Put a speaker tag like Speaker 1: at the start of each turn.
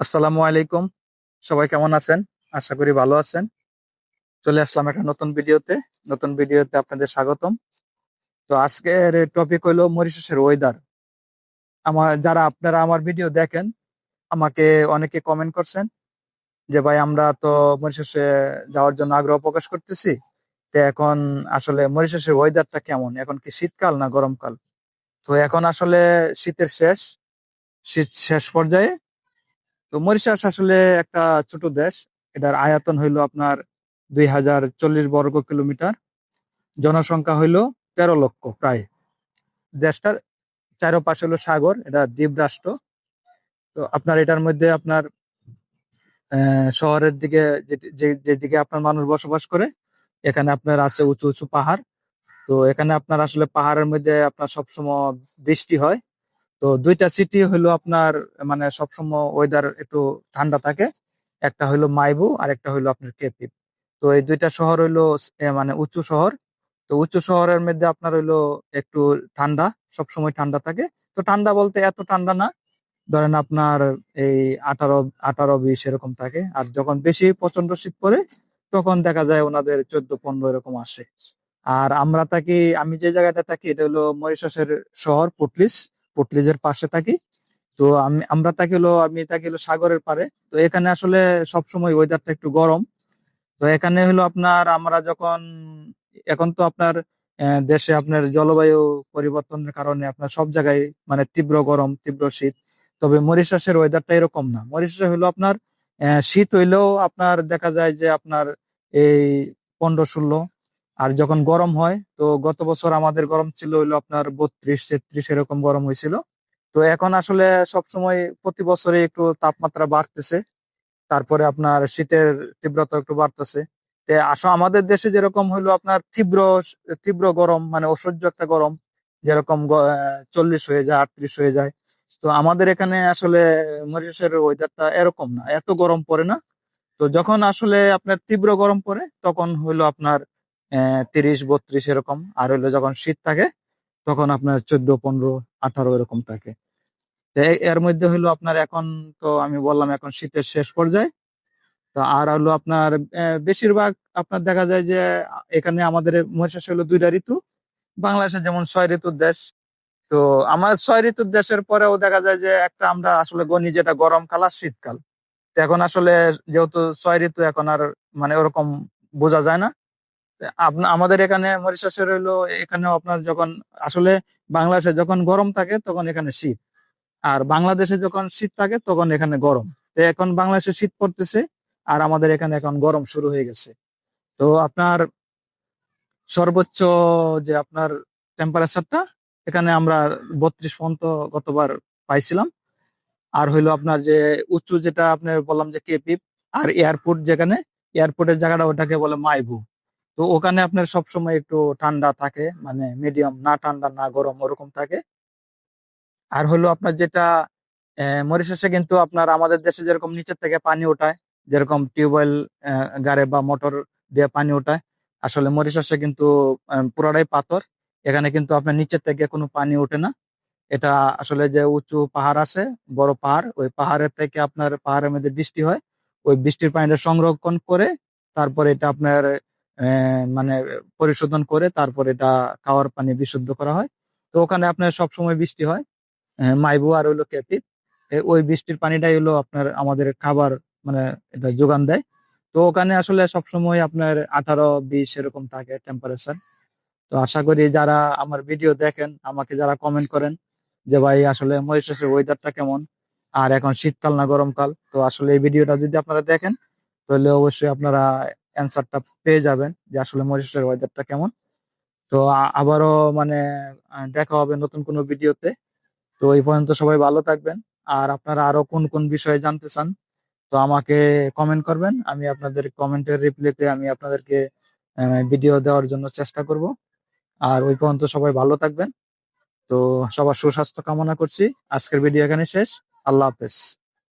Speaker 1: আসসালামু আলাইকুম। সবাই কেমন আছেন? আশা করি ভালো আছেন। চলে আসলাম একটা নতুন ভিডিওতে। নতুন ভিডিওতে আপনাদের স্বাগতম। তো আজকের টপিক হলো মরিশাসের ওয়েদার আমার, যারা আপনারা আমার ভিডিও দেখেন, আমাকে অনেকে কমেন্ট করছেন যে, ভাই, আমরা তো মরিশাসে যাওয়ার জন্য আগ্রহ প্রকাশ করতেছি। তো এখন আসলে মরিশাসের ওয়েদারটা কেমন? এখন কি শীতকাল না গরমকাল? তো এখন আসলে শীতের শেষ, শীত শেষ পর্যায়ে তো মরিশাস আসলে একটা ছোট দেশ। এটার আয়তন হইল আপনার দুই হাজার চল্লিশ বর্গ কিলোমিটার। জনসংখ্যা হইল তেরো লক্ষ প্রায়। দেশটার চারপাশে হলো সাগর, এটা দ্বীপ রাষ্ট্র। তো আপনার এটার মধ্যে আপনার শহরের দিকে যেদিকে আপনার মানুষ বসবাস করে, এখানে আপনার আছে উঁচু উঁচু পাহাড়। তো এখানে আপনার আসলে পাহাড়ের মধ্যে আপনার সবসময় বৃষ্টি হয়। তো দুইটা সিটি হলো আপনার মানে সবসময় ওয়েদার একটু ঠান্ডা থাকে। একটা হইল মাইবু আর একটা হইল আপনার কেপিপ তো এই দুইটা শহর হইল মানে উঁচু শহর। তো উঁচু শহরের মধ্যে আপনার হইল একটু ঠান্ডা, সবসময় ঠান্ডা থাকে। তো ঠান্ডা বলতে এত ঠান্ডা না। ধরেন আপনার এই আঠারো আঠারো, বিশ এরকম থাকে। আর যখন বেশি প্রচণ্ড শীত পড়ে, তখন দেখা যায় ওনাদের চোদ্দ, পনেরো এরকম আসে। আর আমরা থাকি, আমি যে জায়গাটা থাকি, এটা হলো মরিশাসের শহর, পুটলিস। পুটলিজের পাশে থাকি। তো আমি, আমরা থাকি হলো, আমি থাকি হলো সাগরের পারে তো এখানে আসলে সবসময় ওয়েদারটা একটু গরম। তো এখানে হলো আপনার, আমরা যখন, এখন তো আপনার দেশে আপনার জলবায়ু পরিবর্তনের কারণে আপনার সব জায়গায় মানে তীব্র গরম, তীব্র শীত। তবে মরিশাসের ওয়েদারটা এরকম না। মরিশাসে হলো আপনার শীত হইলেও আপনার দেখা যায় যে আপনার এই পনেরো ষোলো আর যখন গরম হয়, তো গত বছর আমাদের গরম ছিল হইল আপনার বত্রিশ, তেত্রিশ এরকম গরম হয়েছিল তো এখন আসলে সবসময় প্রতি বছরে একটু তাপমাত্রা বাড়তেছে। তারপরে আপনার শীতের তীব্রতা একটু বাড়তেছে। আসলে আমাদের দেশে যেরকম হইল আপনার তীব্র তীব্র গরম মানে অসহ্য একটা গরম, যেরকম চল্লিশ হয়ে যায়, আটত্রিশ হয়ে যায়। তো আমাদের এখানে আসলে মরিশাসের ওয়েদারটা এরকম না, এত গরম পড়ে না। তো যখন আসলে আপনার তীব্র গরম পড়ে, তখন হইল আপনার তিরিশ, বত্রিশ এরকম। আর হইল যখন শীত থাকে, তখন আপনার চোদ্দ, পনেরো, আঠারো এরকম থাকে। এর মধ্যে হইল আপনার এখন তো আমি বললাম এখন শীতের শেষ পর্যায়ে। তো আর হলো আপনার বেশিরভাগ আপনার দেখা যায় যে, এখানে আমাদের মহিষাস হলো দুইটা ঋতু। বাংলাদেশে যেমন ছয় ঋতুর দেশ। তো আমার ছয় ঋতুর দেশের পরেও দেখা যায় যে, একটা আমরা আসলে গণি যেটা গরমকাল আর শীতকাল। তো এখন আসলে যেহেতু ছয় ঋতু এখন আর মানে ওরকম বোঝা যায় না। আমাদের এখানে মরিশাসের হইল, এখানেও আপনার যখন, আসলে বাংলাদেশে যখন গরম থাকে, তখন এখানে শীত। আর বাংলাদেশে যখন শীত থাকে, তখন এখানে গরম। তো এখন বাংলাদেশে শীত পড়তেছে, আর আমাদের এখানে এখন গরম শুরু হয়ে গেছে। তো আপনার সর্বোচ্চ যে আপনার টেম্পারেচারটা এখানে আমরা বত্রিশ পর্যন্ত গতবার পাইছিলাম। আর হইল আপনার যে উঁচু যেটা আপনার বললাম যে কেপিপ আর এয়ারপোর্ট যেখানে এয়ারপোর্টের জায়গাটা ওটাকে বলে মাইবু তো ওখানে আপনার সবসময় একটু ঠান্ডা থাকে মানে মিডিয়াম না ঠান্ডা না গরম ওরকম থাকে। আর হলো আপনার যেটা মরিশাসে কিন্তু আপনার আমাদের দেশে যেরকম নিচের থেকে পানি ওঠায়, যেরকম টিউবওয়েল গাড়ে বা মোটর দিয়ে পানি ওঠায়, আসলে মরিশাসে কিন্তু পুরোটাই পাথর। এখানে কিন্তু আপনার নিচের থেকে কোনো পানি ওঠে না। এটা আসলে যে উঁচু পাহাড় আছে, বড় পাহাড়, ওই পাহাড়ের থেকে আপনার পাহাড়ের মধ্যে বৃষ্টি হয়। ওই বৃষ্টির পানিটা সংরক্ষণ করে, তারপরে এটা আপনার মানে পরিশোধন করে তারপর এটা খাওয়ার পানি বিশুদ্ধ করা হয়। তো ওখানে আপনার সব সময় বৃষ্টি হয়। মাইবু আর হইল ক্যাপিপ ওই বৃষ্টির পানিটাই হলো আপনার আমাদের খাবার মানে এটা যোগান দেয়। তো ওখানে আসলে সবসময় আপনার আঠারো, বিশ এরকম থাকে টেম্পারেচার তো আশা করি যারা আমার ভিডিও দেখেন, আমাকে যারা কমেন্ট করেন যে ভাই আসলে মরিশাসের ওয়েদারটা কেমন? আর এখন শীতকাল না গরমকাল? তো আসলে এই ভিডিওটা যদি আপনারা দেখেন, তাহলে অবশ্যই আপনারা অ্যান্সারটা পেয়ে যাবেন যে আসলে মরিশাসের ওয়েদারটা কেমন। তো আবারও মানে দেখা হবে নতুন কোনো ভিডিওতে তো এই পর্যন্ত সবাই ভালো থাকবেন। আর আপনারা আরও কোন কোন বিষয়ে জানতে চান, তো আমাকে কমেন্ট করবেন। আমি আপনাদের কমেন্টের রিপ্লাইতে আমি আপনাদেরকে ভিডিও দেওয়ার জন্য চেষ্টা করব। আর ওই পর্যন্ত সবাই ভালো থাকবেন। তো সবার সুস্বাস্থ্য কামনা করছি। আজকের ভিডিও এখানে শেষ। আল্লাহ হাফেজ।